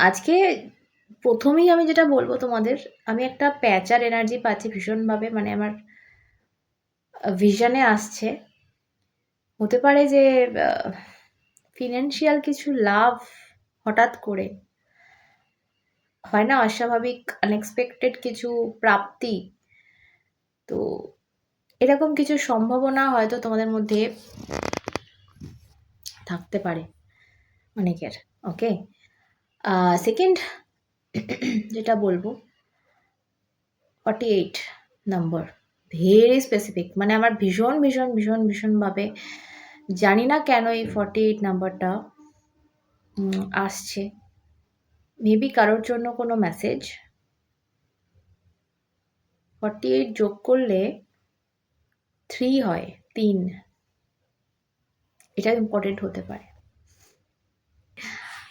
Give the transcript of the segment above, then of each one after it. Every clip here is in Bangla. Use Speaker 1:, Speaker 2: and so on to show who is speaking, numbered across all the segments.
Speaker 1: আজকে ১ম এই আমি যেটা বলব তোমাদের, আমি একটা প্যাঁচার এনার্জি পাচ্ছি ভীষণভাবে। মানে আমার ভিশনে আসছে। হতে পারে যে আ ফিন্যান্সিয়াল কিছু লাভ হঠাৎ করে। হয় না অস্বাভাবিক আনএক্সপেক্টেড কিছু প্রাপ্তি। তো এরকম কিছু সম্ভাবনা হয়তো তোমাদের মধ্যে থাকতে পারে অনেকের। ওকে? সেকেন্ড যেটা বলব forty eight number. Very specific. মানে আমার ভীষণ, ভীষণ, ভীষণ, ভীষণভাবে জানি না কেন এই 48 নাম্বারটা উম আসছে। মেবি কারোর জন্য কোনো মেসেজ। 48 যোগ করলে থ্রি হয়, ৩। এটাও ইম্পোর্টেন্ট হতে পারে।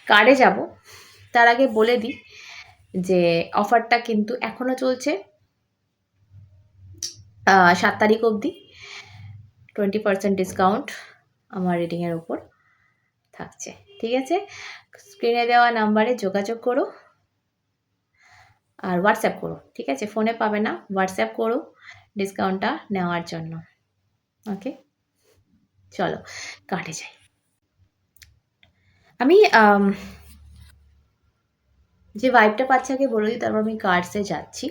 Speaker 1: কার্ডে যাব। তার আগে বলে দিই যে অফারটা কিন্তু এখনও চলছে। সাত তারিখ অবধি 20% ডিসকাউন্ট আমার রিডিং ওপর থাকছে। ঠিক আছে? স্ক্রিনে দেওয়া নাম্বারে যোগাযোগ করো। আর হোয়াটসঅ্যাপ করো। ঠিক আছে? ফোনে পাবে না। হোয়াটসঅ্যাপ করো ডিসকাউন্টটা নেওয়ার জন্য। ওকে? চলো কার্ডে যাই। আম যে ভাইবটা পাচ্ছি আগে বলে দিই তারপর আমি কার্ডসে যাচ্ছি।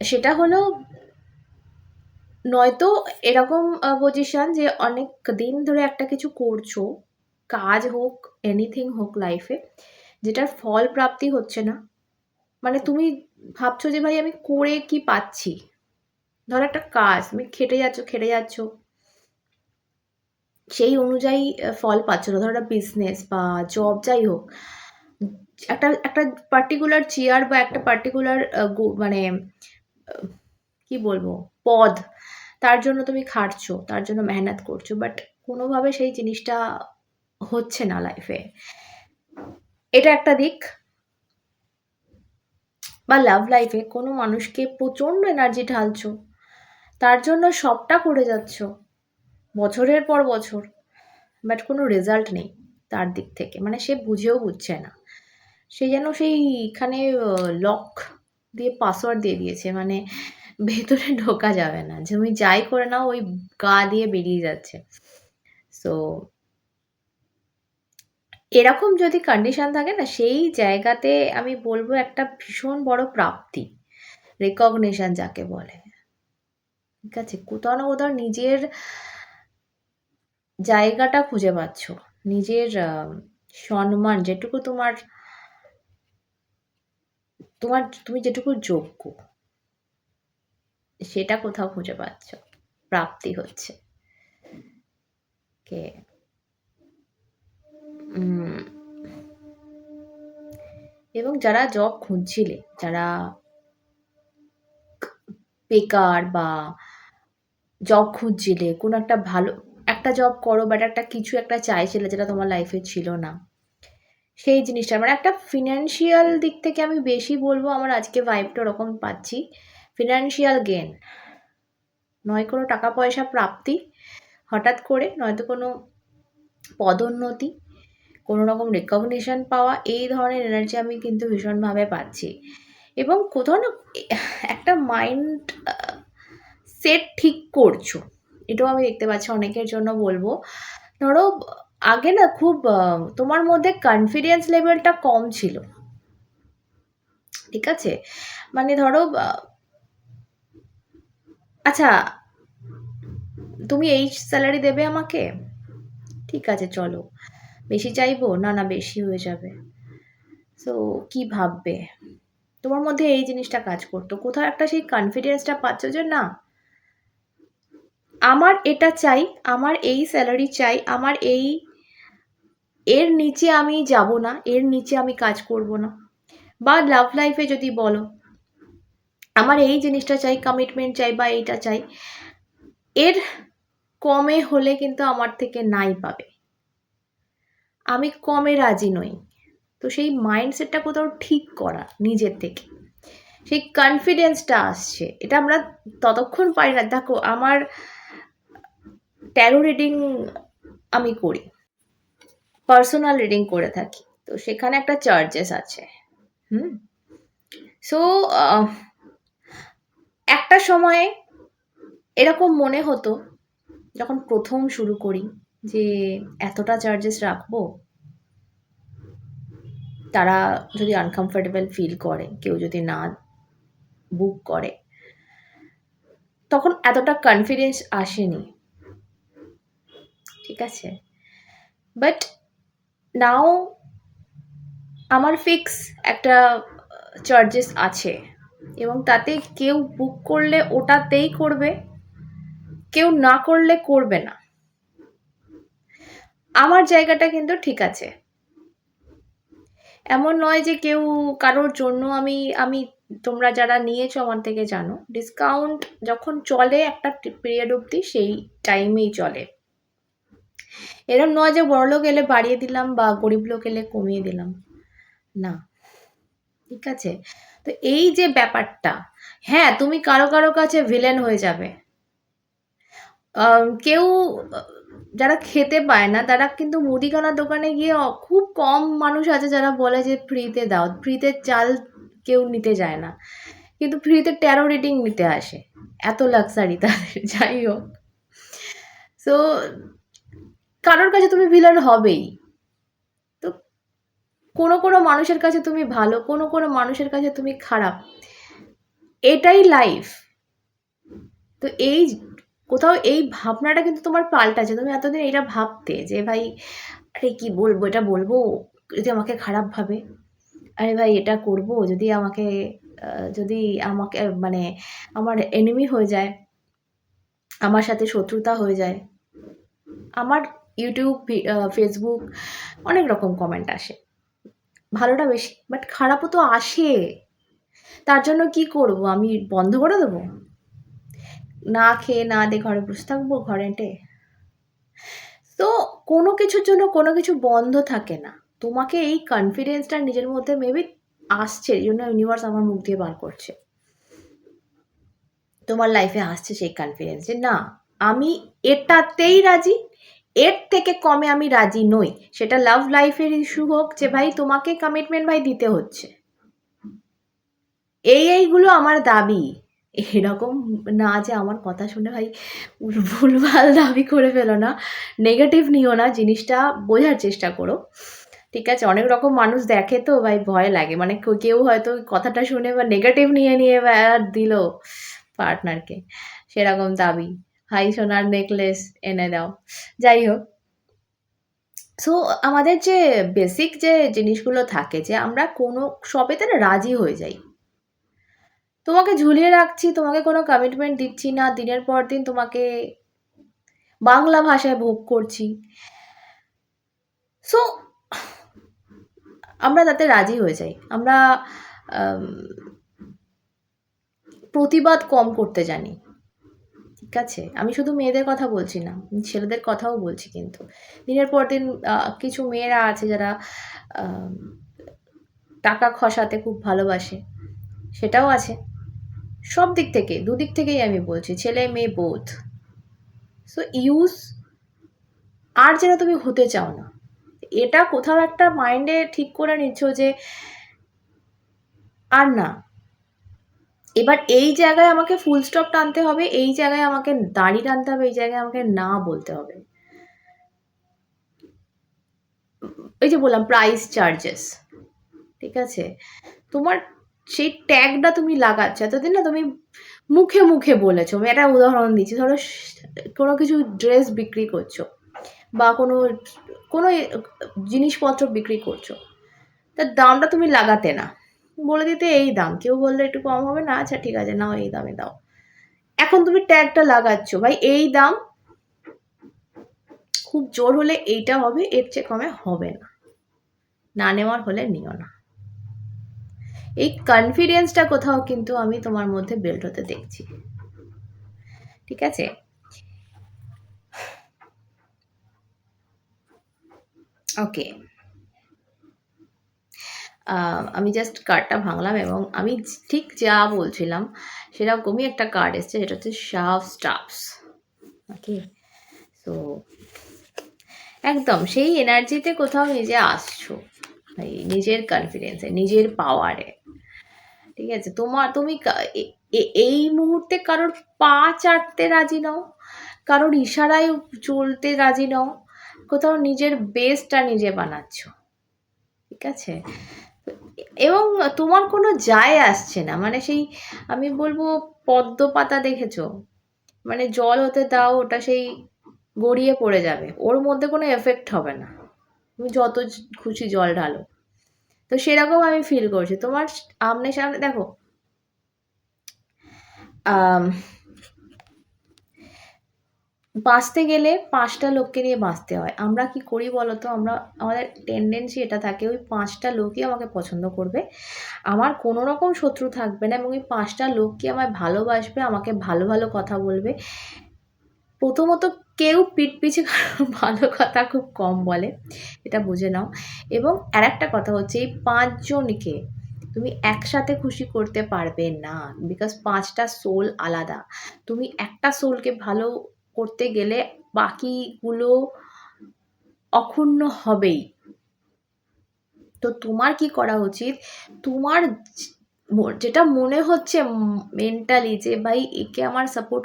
Speaker 1: সেটা হলো নয়তো এরকম পজিশন যে অনেক দিন ধরে একটা কিছু করছ। কাজ হোক, এনিথিং হোক লাইফে যেটার ফল প্রাপ্তি হচ্ছে না। মানে তুমি ভাবছ যে ভাই আমি করে কি পাচ্ছি? ধরো একটা কাজ তুমি খেটে যাচ্ছ, খেটে যাচ্ছ। সেই অনুযায়ী ফল পাচ্ছ না। ধরো বিজনেস বা জব যাই হোক। একটা একটা পার্টিকুলার চেয়ার বা একটা পার্টিকুলার মানে কি বলব? পদ তার জন্য তুমি খাটছো, তার জন্য মেহনত করছ। বাট কোনোভাবে সেই জিনিসটা হচ্ছে না লাইফে। এটা একটা দিক। বা লাভ লাইফে কোনো মানুষকে প্রচণ্ড এনার্জি ঢালছো। তার জন্য সবটা করে যাচ্ছ। বছরের পর বছর। বাট কোনো রেজাল্ট নেই তার দিক থেকে। মানে সে বুঝেও বুঝছে না। সে যেন সেইখানে লক দিয়ে পাসওয়ার্ড দিয়ে দিয়েছে। মানে ভেতরে ঢোকা যাবে না। যে তুমি যাই করে নাও, ওই গা দিয়ে বেরিয়ে যাচ্ছে। সো এরকম যদি কন্ডিশন থাকে না, সেই জায়গাতে আমি বলব একটা ভীষণ বড় প্রাপ্তি। রেকগনেশন যাকে বলে। ঠিক আছে? কোথাও না কোথাও নিজের জায়গাটা খুঁজে পাচ্ছ। নিজের আ সম্মান যেটুকু তোমার তোমার তুমি যেটুকু যোগ্য। সেটা কোথাও খুঁজে পাচ্ছ। প্রাপ্তি হচ্ছে। ওকে। উম এবং যারা জব খুঁজছিলে, যারা বেকার বা জব খুঁজছিলে, কোনো একটা ভালো একটা জব করো বাট একটা কিছু একটা চাইছিলে যেটা তোমার লাইফে ছিল না। সেই জিনিসটা মানে একটা ফিনান্সিয়াল দিক থেকে আমি বেশি বলব আমার আজকে ভাইবটা ওরকম পাচ্ছি। ফিনান্সিয়াল গেন নয় কোনো টাকা পয়সা প্রাপ্তি হঠাৎ করে, নয়তো কোনো পদোন্নতি, কোনো রকম রিকগনিশন পাওয়া এই ধরনের এনার্জি আমি কিন্তু ভীষণভাবে পাচ্ছি। এবং কোথাও না একটা মাইন্ড সেট ঠিক করছ। এটাও আমি দেখতে পাচ্ছি অনেকের জন্য বলব ধরো আগে না খুব তোমার মধ্যে কনফিডেন্স লেভেলটা কম ছিল। ঠিক আছে? মানে ধরো আচ্ছা তুমি এই স্যালারি দেবে আমাকে? ঠিক আছে চলো। বেশি চাইব? না, না বেশি হয়ে যাবে। সো কি ভাববে? তোমার মধ্যে এই জিনিসটা কাজ করতো। কোথাও একটা সেই কনফিডেন্সটা পাচ্ছ যে না আমার এটা চাই, আমার এই স্যালারি চাই, আমার এই এর নিচে আমি যাব না, এর নিচে আমি কাজ করব না। বা লাভ লাইফে যদি বলো, আমার এই জিনিসটা চাই, কমিটমেন্ট চাই বা এইটা চাই। এর কমে হলে কিন্তু আমার থেকে নাই পাবে। আমি কমে রাজি নই। তো সেই মাইন্ডসেটটা কোথাও ঠিক করা নিজের থেকে। সেই কনফিডেন্সটা আসছে। এটা আমরা ততক্ষণ পারি না। দেখো আমার ট্যারো রিডিং আমি করি। পার্সোনাল রিডিং করে থাকি, তো সেখানে একটা চার্জেস আছে, হুম সো একটা সময়ে এরকম মনে হতো, যখন প্রথম শুরু করি, যে এতটা চার্জেস রাখব, তারা যদি আনকমফোর্টেবল ফিল করে, কেউ যদি না বুক করে, তখন এতটা কনফিডেন্স আসেনি ঠিক আছে? বাট নাও আমার ফিক্স একটা চার্জেস আছে। এবং তাতে কেউ বুক করলে ওটাতেই করবে, কেউ না করলে করবে না। আমার জায়গাটা কিন্তু ঠিক আছে। এমন নয় যে কেউ কারোর জন্য আমি আমি তোমরা যারা নিয়েছো আমার থেকে জানো। ডিসকাউন্ট যখন চলে একটা পিরিয়ড অবধি সেই টাইমেই চলে। এরম নয় যে বড়লোক এলে বাড়িয়ে দিলাম বা গরিব লোক এলে কমিয়ে দিলাম। না। ঠিক আছে? তো এই যে ব্যাপারটা হ্যাঁ তুমি কারও কারও কাছে ভিলেন হয়ে যাবে। কেউ, যারা খেতে পায় না, তারা কিন্তু মুদিখানার দোকানে গিয়ে খুব কম মানুষ আছে যারা বলে যে ফ্রিতে দাও। ফ্রিতে চাল কেউ নিতে যায় না। কিন্তু ফ্রিতে ট্যারো রিডিং নিতে আসে। এত লাক্সারি তাদের, যাই হোক। সো কারোর কাছে তুমি ভিলেন হবেই। তো কোনো কোনো মানুষের কাছে তুমি ভালো, কোনো কোনো মানুষের কাছে তুমি খারাপ। এটাই লাইফ তো এই কোথাও এই ভাবনাটা কিন্তু তোমার পাল্টাছে তুমি এতদিন এটা ভাবতে যে, ভাই, আরে কি বলব, এটা বলব? যদি আমাকে খারাপ ভাবে, আরে ভাই, এটা করব? যদি আমাকে যদি আমাকে মানে আমার এনিমি হয়ে যায়, আমার সাথে শত্রুতা হয়ে যায়। আমার ইউটিউব ফেসবুক অনেক রকম কমেন্ট আসে। ভালোটা বেশি বাট খারাপও তো আসে। তার জন্য কি করব? আমি বন্ধ করে দেবো? না খেয়ে না দিয়ে ঘরে বসে থাকব ঘরেটে তো কোনো কিছুর জন্য কোনো কিছু বন্ধ থাকে না। তোমাকে এই কনফিডেন্সটা নিজের মধ্যে মেবি আসছে এই জন্য ইউনিভার্স আমার মুখ দিয়ে বার করছে। তোমার লাইফে আসছে সেই কনফিডেন্স যে, না, আমি এটাতেই রাজি এর থেকে কমে আমি রাজি নই। সেটা লাভ লাইফের ইস্যু হোক যে, ভাই, তোমাকে কমিটমেন্ট ভাই দিতে হচ্ছে। এই এইগুলো আমার দাবি। এরকম না যে আমার কথা শুনে, ভাই, ভুলভাল দাবি করে ফেলো না। নেগেটিভ নিও না। জিনিসটা বোঝার চেষ্টা করো। ঠিক আছে, অনেক রকম মানুষ দেখে তো, ভাই, ভয় লাগে। মানে কেউ হয়তো কথাটা শুনে বা নেগেটিভ নিয়ে নিয়ে দিল পার্টনারকে সেরকম দাবি। হাই সোনার নেকলেস এনে দাও। যাই হোক সো আমাদের যে বেসিক যে জিনিসগুলো থাকে যে আমরা কোনো সবেতে রাজি হয়ে যাই। তোমাকে ঝুলিয়ে রাখছি, তোমাকে কোনো কমিটমেন্ট দিচ্ছি না, দিনের পর দিন তোমাকে বাংলা ভাষায় ভোগ করছি। সো আমরা তাতে রাজি হয়ে যাই। আমরা প্রতিবাদ কম করতে জানি। ঠিক আছে, আমি শুধু মেয়েদের কথা বলছি না, ছেলেদের কথাও বলছি কিন্তু। দিনের পর দিন কিছু মেয়েরা আছে যারা টাকা খসাতে খুব ভালোবাসে, সেটাও আছে। সব দিক থেকে, দুদিক থেকেই আমি বলছি, ছেলে, মেয়ে বোধ সো ইউজ আর যেন তুমি হতে চাও না। এটা কোথাও একটা মাইন্ডে ঠিক করে নিচ্ছ যে, আর না। এবার এই জায়গায় আমাকে ফুল স্টপ টানতে হবে, এই জায়গায় আমাকে দাড়ি টানতে হবে, এই জায়গায় আমাকে না বলতে হবে। এই যে বললাম প্রাইস চার্জেস ঠিক আছে? তোমার সেই ট্যাগটা তুমি লাগাচ্ছ, এতদিন না তুমি মুখে মুখে বলেছ, আমি একটা উদাহরণ দিচ্ছি, ধরো কোনো কিছু ড্রেস বিক্রি করছ বা কোনো কোনো জিনিসপত্র বিক্রি করছ তার দামটা তুমি লাগাতে না। বলে দিতে এই দাম। কেউ বললে একটু কম হবে না আচ্ছা ঠিক আছে, নাও এই দামে দাও। এখন তুমি ট্যাগটা লাগাচ্ছ, ভাই, এই দাম খুব জোর হলে এইটা হবে, এর চেয়ে কমে হবে না। না নেওয়ার হলে নিও না। এই কনফিডেন্সটা কোথাও কিন্তু আমি তোমার মধ্যে বিল্ড হতে দেখছি। ঠিক আছে? ওকে আমি জাস্ট কার্ডটা ভাঙলাম এবং আমি ঠিক যা বলছিলাম সেরকমই একটা কার্ড এসছে, যেটা হচ্ছে শাফ স্টাফস ওকে সো একদম সেই এনার্জিতে কোথাও নিজে আসছো, এই নিজের কনফিডেন্সে নিজের পাওয়ারে ঠিক আছে? তোমার, তুমি এই মুহূর্তে কারোর পা চাটতে রাজি নও, কারোর ইশারায় চলতে রাজি নও, কোথাও নিজের বেসটা নিজে বানাচ্ছ। ঠিক আছে? এবং তোমার কোনো যায় আসছে না। মানে সেই আমি বলব পদ্ম পাতা দেখেছ? মানে জল হতে দাও, ওটা সেই গড়িয়ে পড়ে যাবে। ওর মধ্যে কোনো এফেক্ট হবে না। তুমি যত খুশি জল ঢালো। তো সেরকম আমি ফিল করছি। তোমার আমনে সামনে, দেখো বাঁচতে গেলে পাঁচটা লোককে নিয়ে বাঁচতে হয়। আমরা কি করি বলো তো আমরা, আমাদের টেন্ডেন্সি এটা থাকে, ওই পাঁচটা লোকই আমাকে পছন্দ করবে। আমার কোনো রকম শত্রু থাকবে না এবং ওই পাঁচটা লোককে আমায় ভালোবাসবে, আমাকে ভালো ভালো কথা বলবে। প্রথমত কেউ পিঠ পিছে ভালো কথা খুব কম বলে, এটা বুঝে নাও। এবং আর একটা কথা হচ্ছে, এই পাঁচজনকে তুমি একসাথে খুশি করতে পারবে না বিকজ পাঁচটা সোল আলাদা। তুমি একটা সোলকে ভালো করতে গেলে বাকিগুলো অক্ষুণ্ণ হবেই। তো তোমার কি করা উচিত? তোমার যেটা মনে হচ্ছে মেন্টালি যে, ভাই, একে আমার সাপোর্ট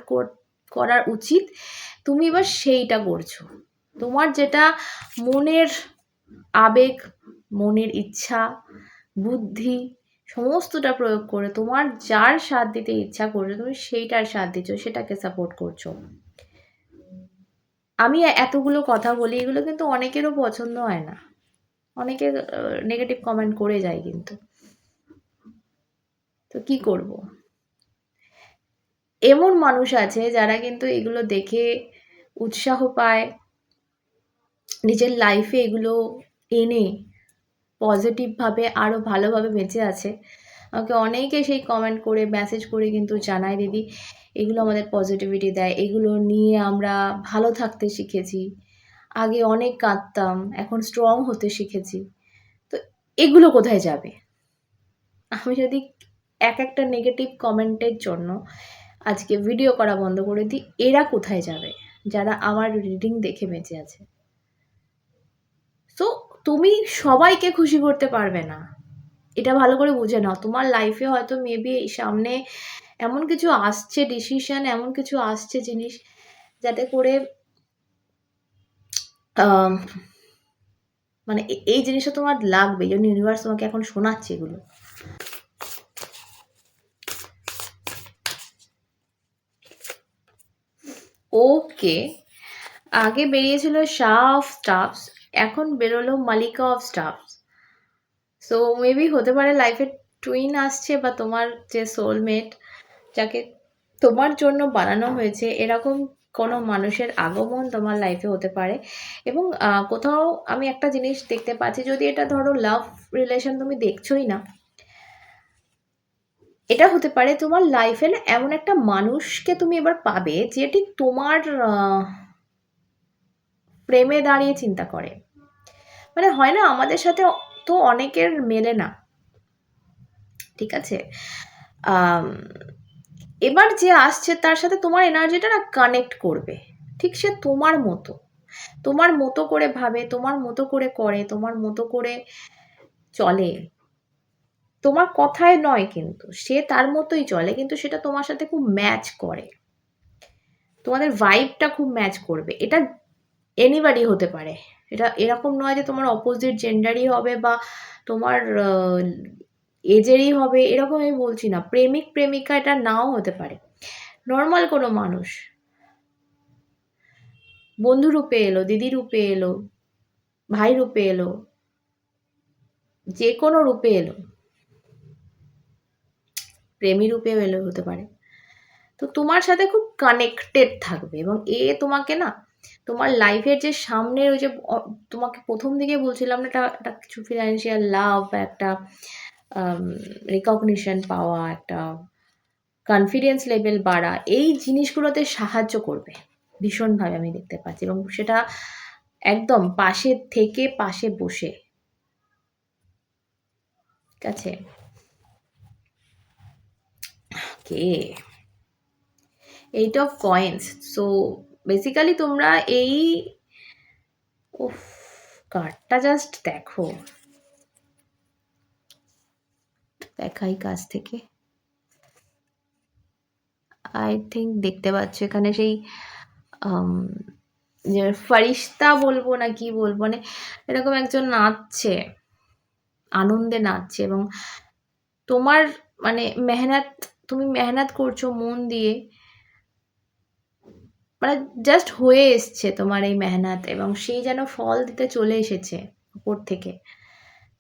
Speaker 1: করার উচিত, তুমি এবার সেইটা করছ। তোমার যেটা মনের আবেগ, মনের ইচ্ছা, বুদ্ধি, সমস্তটা প্রয়োগ করে তোমার যার সাথ দিতে ইচ্ছা করছ, তুমি সেইটার সাথ দিচ্ছ, সেটাকে সাপোর্ট করছ। আমি এতগুলো কথা বলি, এগুলো কিন্তু অনেকেরও পছন্দ হয় না। অনেকে নেগেটিভ কমেন্ট করে যায় কিন্তু। তো কি করব? এমন মানুষ আছে যারা কিন্তু এগুলো দেখে উৎসাহ পায়, নিজের লাইফে এগুলো এনে পজিটিভভাবে আরও ভালোভাবে বেঁচে আছে। আমাকে অনেকে সেই কমেন্ট করে মেসেজ করে কিন্তু জানায়, দিদি, এগুলো আমাদের পজিটিভিটি দেয়। এগুলো নিয়ে আমরা ভালো থাকতে শিখেছি। আগে অনেক কাঁদতাম, এখন স্ট্রং হতে শিখেছি। তো এগুলো কোথায় যাবে? আমি যদি এক একটা নেগেটিভ কমেন্টের জন্য আজকে ভিডিও করা বন্ধ করে দিই, এরা কোথায় যাবে? যারা আমার রিডিং দেখে বেঁচে আছে। তো তুমি সবাইকে খুশি করতে পারবে না। এটা ভালো করে বুঝে নাও। তোমার লাইফে হয়তো মেবি সামনে এমন কিছু আসছে ডিসিশন এমন কিছু আসছে জিনিস যাতে করে মানে এই জিনিসটা তোমার লাগবে। জন্য ইউনিভার্স তোমাকে এখন শোনাচ্ছে এগুলো। ওকে আগে বেরিয়েছিল শাহ অফ স্টাফস এখন বেরোলো মালিকা অফ স্টাফস সো মেবি হতে পারে লাইফে টুইন আসছে বা তোমার যে সোলমেট যাকে তোমার জন্য বানানো হয়েছে, এরকম কোনো মানুষের আগমন তোমার লাইফে হতে পারে। এবং কোথাও আমি একটা জিনিস দেখতে পাচ্ছি, যদি এটা ধরো লাভ রিলেশন তুমি দেখছোই না, এটা হতে পারে তোমার লাইফে না এমন একটা মানুষকে তুমি এবার পাবে যেটি তোমার প্রেমে দাঁড়িয়ে চিন্তা করে। মানে হয় না আমাদের সাথে তো অনেকের মেলে না। ঠিক আছে? এবার যে আসছে, তার সাথে তোমার এনার্জিটা না কানেক্ট করবে। ঠিক সে তোমার মতো। তোমার মতো করে ভাবে, তোমার মতো করে করে, তোমার মতো করে চলে। তোমার কথায় নয় কিন্তু, সে তার মতোই চলে, কিন্তু সেটা তোমার সাথে খুব ম্যাচ করে। তোমাদের ভাইবটা খুব ম্যাচ করবে। এটা এনিবাডি হতে পারে। এটা এরকম নয় যে তোমার অপোজিট জেন্ডারই হবে বা তোমার এজেরই হবে, এরকম আমি বলছি না। প্রেমিক, প্রেমিকা এটা নাও হতে পারে। নর্মাল কোনো মানুষ। বন্ধু রূপে এলো, দিদি রূপে এলো, ভাই রূপে এলো যে কোনো রূপে এলো। প্রেমী রূপেও এলো হতে পারে। তো তোমার সাথে খুব কানেক্টেড থাকবে এবং এ তোমাকে না তোমার লাইফের যে সামনের ওই যে তোমাকে প্রথম দিকে বলছিলাম না একটা কিছু ফিনান্সিয়াল লাভ একটা রিকগনিশন পাওয়া, একটা কনফিডেন্স লেভেল বাড়া, এই জিনিসগুলোতে সাহায্য করবে। ভীষণভাবে আমি দেখতে পাচ্ছি এবং সেটা একদম পাশে থেকে পাশে বসে। ঠিক আছে? কে eight of coins so basically তোমরা এই, উফ কার্ডটা জাস্ট দেখো। দেখাই কাছ থেকে। আই থিঙ্ক দেখতে পাচ্ছ এখানে সেই ফারিস্তা বলব না কি বলব মানে এরকম একজন নাচছে, আনন্দে নাচছে এবং তোমার মানে মেহনত, তুমি মেহনত করছ মন দিয়ে। মানে জাস্ট হয়ে এসছে তোমার এই মেহনত এবং সেই যেন ফল দিতে চলে এসেছে উপর থেকে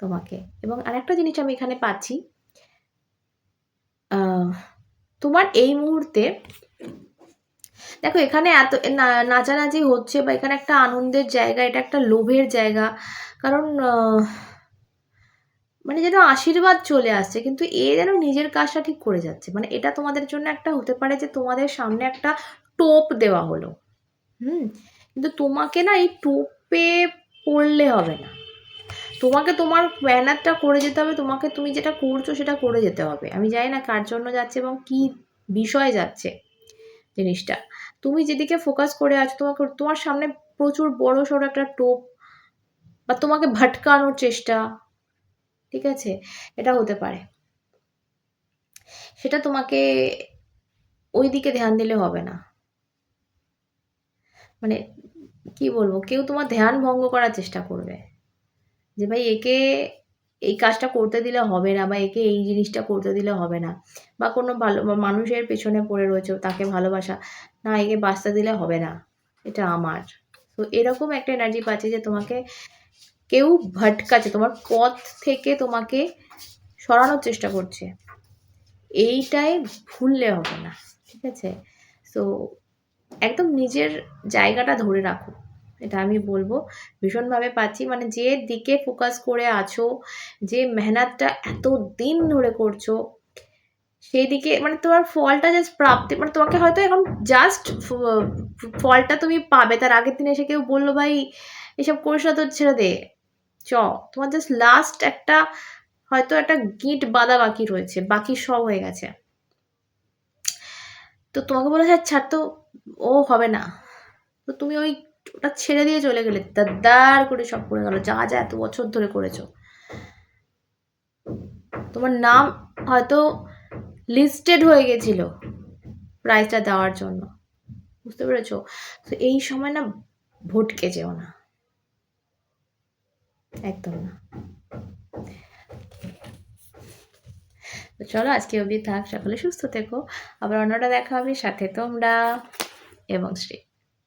Speaker 1: তোমাকে। এবং আরেকটা জিনিস আমি এখানে পাচ্ছি তোমার এই মুহূর্তে দেখো এখানে এত নাচানাচি হচ্ছে বা এখানে একটা আনন্দের জায়গা, এটা একটা লোভের জায়গা। কারণ মানে যেন আশীর্বাদ চলে আসছে, কিন্তু এ যেন নিজের কাজটা ঠিক করে যাচ্ছে। মানে এটা তোমাদের জন্য একটা হতে পারে যে তোমাদের সামনে একটা টোপ দেওয়া হলো। হুম? কিন্তু তোমাকে না এই টোপে পড়লে হবে না। তোমাকে তোমার মেহনতটা করে যেতে হবে, তোমাকে তুমি যেটা করছ সেটা করে যেতে হবে। আমি জানি না কার জন্য যাচ্ছে এবং কি বিষয়ে যাচ্ছে জিনিসটা। তুমি যেদিকে ফোকাস করে আছো, তোমাকে তোমার সামনে প্রচুর বড় সড়ো একটা টোপ বা তোমাকে ভটকানোর চেষ্টা, ঠিক আছে? এটা হতে পারে। সেটা তোমাকে ওই দিকে ধ্যান দিলে হবে না। মানে কি বলব, কেউ তোমার ধ্যান ভঙ্গ করার চেষ্টা করবে। যে ভাই, একে এই কাজটা করতে দিলে হবে না বা একে এই জিনিসটা করতে দিলে হবে না বা কোনো ভালো মানুষের পেছনে পড়ে রয়েছে, তাকে ভালোবাসা না একে বাঁচতে দিলে হবে না, এটা আমার। তো এরকম একটা এনার্জি পাচ্ছে যে তোমাকে কেউ ভটকাচ্ছে, তোমার পথ থেকে তোমাকে সরানোর চেষ্টা করছে। এইটাই ভুললে হবে না, ঠিক আছে? সো একদম নিজের জায়গাটা ধরে রাখো। এটা আমি বলব। ভীষণভাবে পাচ্ছি। মানে যে দিকে ফোকাস করে আছো, যে মেহনতটা এত দিন ধরে করছ, সেই দিকে মানে তোমার ফলটা জাস্ট প্রাপ্তি মানে তোমাকে হয়তো এখন জাস্ট ফলটা তুমি পাবে। তার আগের দিন এসে কেউ বলল, ভাই, এসব করিস না তো ছেড়ে দে। চ, তোমার জাস্ট লাস্ট একটা হয়তো একটা গিট বাঁধা বাকি রয়েছে। বাকি সব হয়ে গেছে। তো তোমাকে বলে হ্যাঁ ছাড় তো, ও হবে না। তো তুমি ওই ওটা ছেড়ে দিয়ে চলে গেলে। দাদার করে সব করে গেলো, যা যা, এত বছর ধরে করেছ। তোমার নাম হয়তো লিস্টেড হয়ে গেছিল প্রাইজটা দেওয়ার জন্য। বুঝতে পেরেছ? তো এই সময় না, ভটকে যেও না। একদম না। তো চলো, আজকে অবধি থাক। সকলে সুস্থ থেকো। আবার অন্যটা দেখা হবে। সাথে তোমরা এবং শ্রী।